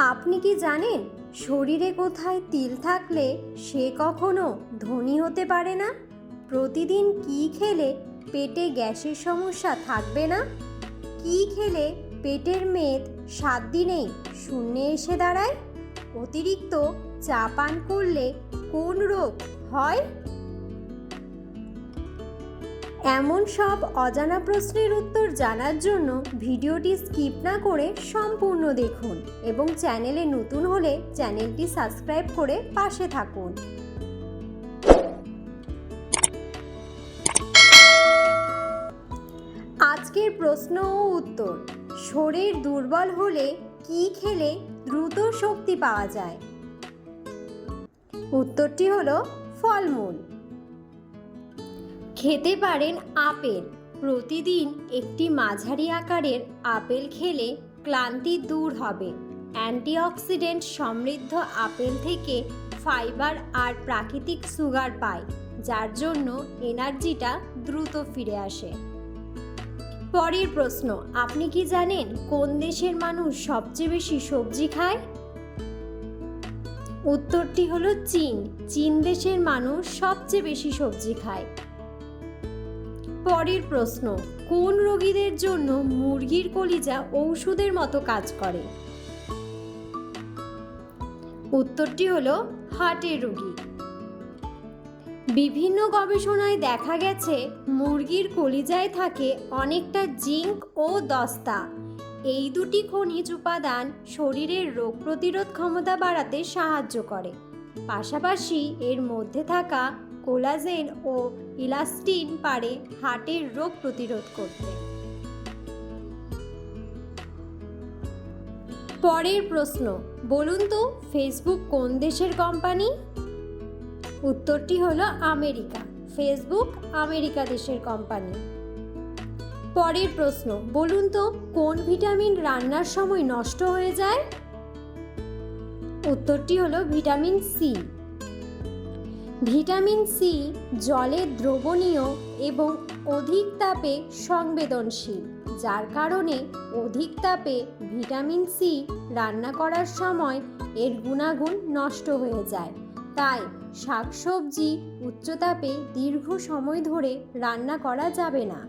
আপনি কি জানেন শরীরে কোথায় তিল থাকলে সে কখনো ধনী হতে পারে না? প্রতিদিন কি খেলে পেটে গ্যাসের সমস্যা থাকবে না? কি খেলে পেটের মেদ সাত দিনেই শূন্যে এসে দাঁড়ায়? অতিরিক্ত চা পান করলে কোন রোগ হয়? এমন সব অজানা প্রশ্নের উত্তর জানার জন্য ভিডিওটি স্কিপ না করে সম্পূর্ণ দেখুন এবং চ্যানেলে নতুন হলে চ্যানেলটি সাবস্ক্রাইব করে পাশে থাকুন। আজকের প্রশ্ন ও উত্তর। শরীর দুর্বল হলে কি খেলে দ্রুত শক্তি পাওয়া যায়? উত্তরটি হলো ফলমূল। খেতে পারেন আপেল। প্রতিদিন একটি মাঝারি আকারের আপেল খেলে ক্লান্তি দূর হবে। অ্যান্টিঅক্সিডেন্ট সমৃদ্ধ আপেল থেকে ফাইবার আর প্রাকৃতিক সুগার পায়, যার জন্য এনার্জিটা দ্রুত ফিরে আসে। পরের প্রশ্ন, আপনি কি জানেন কোন দেশের মানুষ সবচেয়ে বেশি সবজি খায়? উত্তরটি হলো চীন। চীন দেশের মানুষ সবচেয়ে বেশি সবজি খায়। পরের প্রশ্ন, কোন রোগীদের জন্য মুরগির কলিজা ঔষধের মতো কাজ করে? উত্তরটি হলো, হার্টের রোগী। বিভিন্ন গবেষণায় দেখা গেছে, মুরগির কলিজায় থাকে অনেকটা জিঙ্ক ও দস্তা। এই দুটি খনিজ উপাদান শরীরের রোগ প্রতিরোধ ক্ষমতা বাড়াতে সাহায্য করে। পাশাপাশি এর মধ্যে থাকা কোলাজেন ও ইলাস্টিন পারে হার্টের রোগ প্রতিরোধ করতে। পরের প্রশ্ন, বলুন তো ফেসবুক কোন দেশের কোম্পানি? উত্তরটি হলো আমেরিকা, ফেসবুক আমেরিকা দেশের কোম্পানি। পরের প্রশ্ন, বলুন তো কোন ভিটামিন রান্নার সময় নষ্ট হয়ে যায়? উত্তরটি হলো ভিটামিন সি। ভিটামিন সি জলে দ্রবণীয় এবং অধিক তাপে সংবেদনশীল, যার কারণে অধিক তাপে ভিটামিন সি রান্না করার সময় এর গুণাগুণ নষ্ট হয়ে যায়। তাই শাকসবজি উচ্চতাপে দীর্ঘ সময় ধরে রান্না করা যাবে না।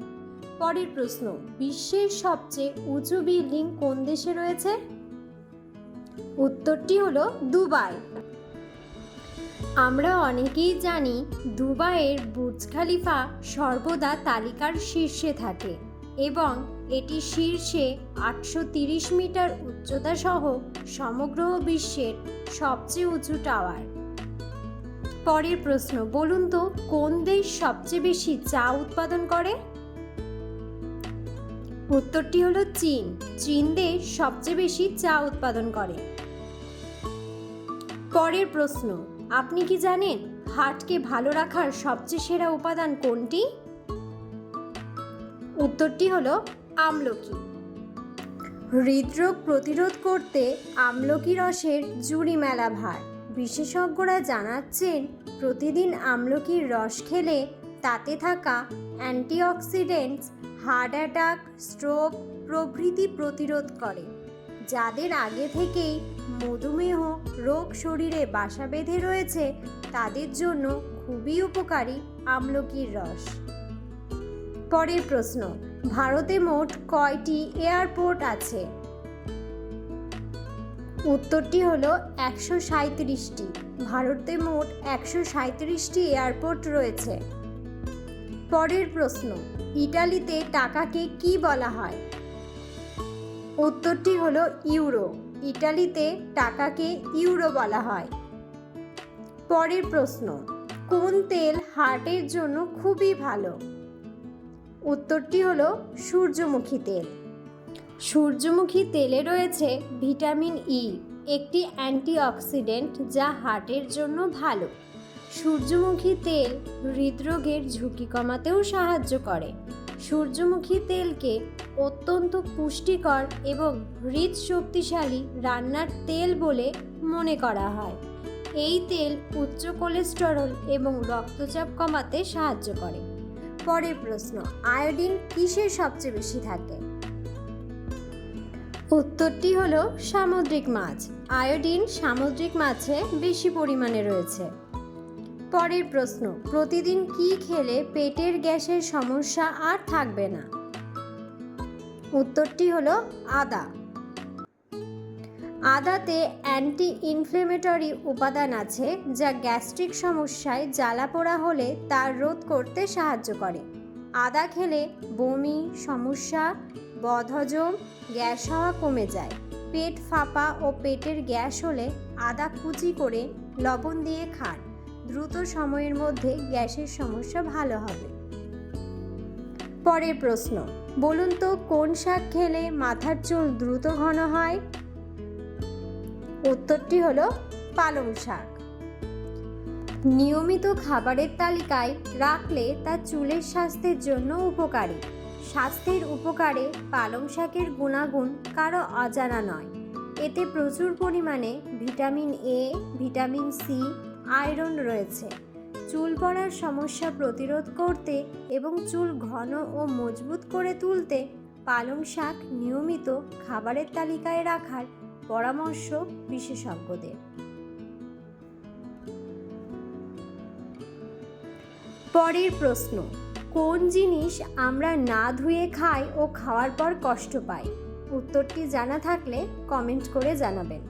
পরের প্রশ্ন, বিশ্বের সবচেয়ে উঁচু বিল্ডিং কোন দেশে রয়েছে? উত্তরটি হলো দুবাই। আমরা অনেকেই জানি দুবাইয়ের বুর্জ খালিফা সর্বদা তালিকার শীর্ষে থাকে এবং এটি শীর্ষে আটশো তিরিশ মিটার উচ্চতা সহ সমগ্র বিশ্বের সবচেয়ে উঁচু টাওয়ার। পরের প্রশ্ন, বলুন তো, কোন দেশ সবচেয়ে বেশি চা উৎপাদন করে? উত্তরটি হলো চীন। চীন দেশ সবচেয়ে বেশি চা উৎপাদন করে। পরের প্রশ্ন আপনি কি জানেন হার্টকে ভালো রাখার সবচেয়ে সেরা উপাদান কোনটি? উত্তরটি হলো আমলকি। হৃদরোগ প্রতিরোধ করতে আমলকি রসের জুড়ি মেলা ভার। বিশেষজ্ঞরা জানাচ্ছেন, প্রতিদিন আমলকির রস খেলে তাতে থাকা অ্যান্টিঅক্সিডেন্টস, হার্ট অ্যাটাক, স্ট্রোক প্রভৃতি প্রতিরোধ করে। যাদের আগে থেকেই মধুমেহ রোগ শরীরে বাসা বেঁধে রয়েছে, তাদের জন্য খুবই উপকারী আমলকির রস। পরের প্রশ্ন, ভারতে মোট কয়টি এয়ারপোর্ট আছে? উত্তরটি হলো একশো সাঁত্রিশটি ভারতে মোট একশো সাঁত্রিশটি এয়ারপোর্ট রয়েছে। পরের প্রশ্ন, ইটালিতে টাকাকে কি বলা হয়? উত্তরটি হলো ইউরো। ইটালিতে টাকাকে ইউরো বলা হয়। পরের প্রশ্ন, কোন তেল হার্টের জন্য খুবই ভালো? উত্তরটি হলো সূর্যমুখী তেল। সূর্যমুখী তেলে রয়েছে ভিটামিন ই একটি অ্যান্টিঅক্সিডেন্ট যা হার্টের জন্য ভালো। সূর্যমুখী তেল হৃদরোগের ঝুঁকি কমাতেও সাহায্য করে। সূর্যমুখী তেলকে অত্যন্ত পুষ্টিকর এবং হৃদ শক্তিশালী রান্নার তেল বলে মনে করা হয়। এই তেল উচ্চ কোলেস্টেরল এবং রক্তচাপ কমাতে সাহায্য করে। পরের প্রশ্ন, আয়োডিন কিসের সবচেয়ে বেশি থাকে? উত্তরটি হলো সামুদ্রিক মাছ। আয়োডিন সামুদ্রিক মাছে বেশি পরিমাণে রয়েছে। পরের প্রশ্ন, প্রতিদিন কি খেলে পেটের গ্যাসের সমস্যা আর থাকবে না? উত্তরটি হলো আদা। আদাতে অ্যান্টি ইনফ্লেমেটরি উপাদান আছে যা গ্যাস্ট্রিক সমস্যায় জ্বালা পোড়া হলে তার রোধ করতে সাহায্য করে। আদা খেলে বমি, সমস্যা, বদহজম, গ্যাস হওয়া কমে যায়। পেট ফাঁপা ও পেটের গ্যাস হলে আদা কুচি করে লবণ দিয়ে খান। দ্রুত সময়ের মধ্যে গ্যাসের সমস্যা ভালো হবে। পরের প্রশ্ন, বলুন তো কোন শাক খেলে মাথার চুল দ্রুত ঘন হয়? উত্তরটি হলো পালং শাক। নিয়মিত খাবারের তালিকায় রাখলে তা চুলের স্বাস্থ্যের জন্য উপকারী। স্বাস্থ্যের উপকারে পালং শাকের গুণাগুণ কারও অজানা নয়। এতে প্রচুর পরিমাণে vitamin A vitamin C iron রয়েছে। চুল পড়ার সমস্যা প্রতিরোধ করতে এবং চুল ঘন ও মজবুত করে তুলতে পালং শাক নিয়মিত খাবারের তালিকায় রাখার পরামর্শ বিশেষজ্ঞদের। পরের প্রশ্ন, কোন জিনিস আমরা না ধুয়ে খাই ও খাওয়ার পর কষ্ট পাই? উত্তরটি জানা থাকলে কমেন্ট করে জানাবেন।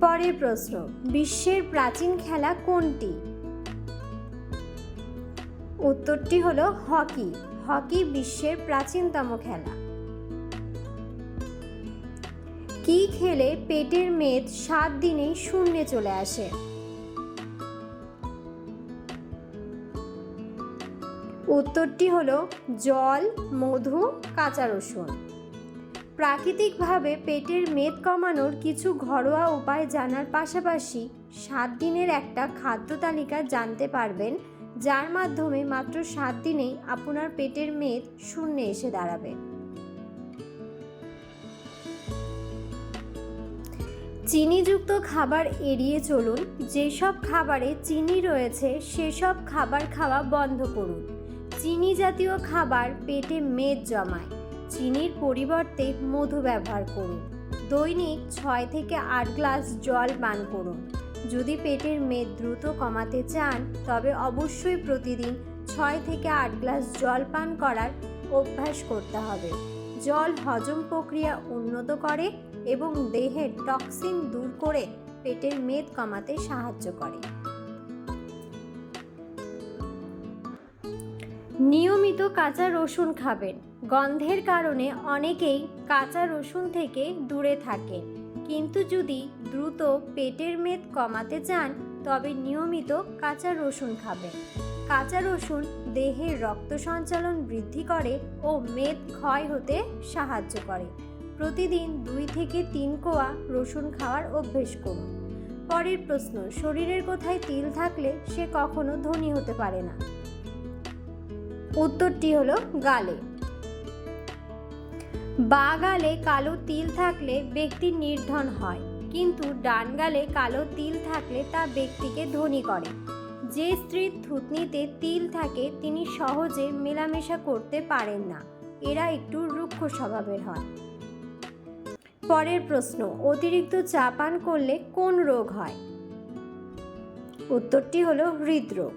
পরের প্রশ্ন, বিশ্বের প্রাচীন খেলা কোনটি? উত্তরটি হলো হকি হকি বিশ্বের প্রাচীনতম খেলা। কি খেলে পেটের মেদ সাত দিনেই শূন্যে চলে আসে? উত্তরটি হলো জল, মধু, কাঁচা রসুন। প্রাকৃতিকভাবে পেটের মেদ কমানোর কিছু ঘরোয়া উপায় জানার পাশাপাশি সাত দিনের একটা খাদ্য তালিকা জানতে পারবেন, যার মাধ্যমে মাত্র সাত দিনেই আপনার পেটের মেদ শূন্যে এসে দাঁড়াবে। চিনিযুক্ত খাবার এড়িয়ে চলুন, যেসব খাবারে চিনি রয়েছে সেসব খাবার খাওয়া বন্ধ করুন। চিনি জাতীয় খাবার পেটে মেদ জমায়। চিনির পরিবর্তে মধু ব্যবহার করুন। দৈনিক ছয় থেকে আট গ্লাস জল পান করুন। যদি পেটের মেদ দ্রুত কমাতে চান, তবে অবশ্যই প্রতিদিন ছয় থেকে আট গ্লাস জল পান করার অভ্যাস করতে হবে। জল হজম প্রক্রিয়া উন্নত করে এবং দেহের টক্সিন দূর করে পেটের মেদ কমাতে সাহায্য করে। নিয়মিত কাঁচা রসুন খাবেন। গন্ধের কারণে অনেকেই কাঁচা রসুন থেকে দূরে থাকেন। কিন্তু যদি দ্রুত পেটের মেদ কমাতে চান, তবে নিয়মিত কাঁচা রসুন খাবেন। কাঁচা রসুন দেহের রক্ত সঞ্চালন বৃদ্ধি করে ও মেদ ক্ষয় হতে সাহায্য করে। প্রতিদিন দুই থেকে তিন কোয়া রসুন খাওয়ার অভ্যেস করুন। পরের প্রশ্ন, শরীরের কোথায় তিল থাকলে সে কখনো ধনী হতে পারে না? উত্তরটি হলো গালে। বা গালে কালো তিল থাকলে ব্যক্তি নির্ধন হয়, কিন্তু ডান গালে কালো তিল থাকলে তা ব্যক্তিকে ধনী করে। যে স্ত্রীর থুতনিতে তিল থাকে, তিনি সহজে মেলামেশা করতে পারেন না। এরা একটু রুক্ষ স্বভাবের হয়। পরের প্রশ্ন, অতিরিক্ত চা পান করলে কোন রোগ হয়? উত্তরটি হলো হৃদরোগ।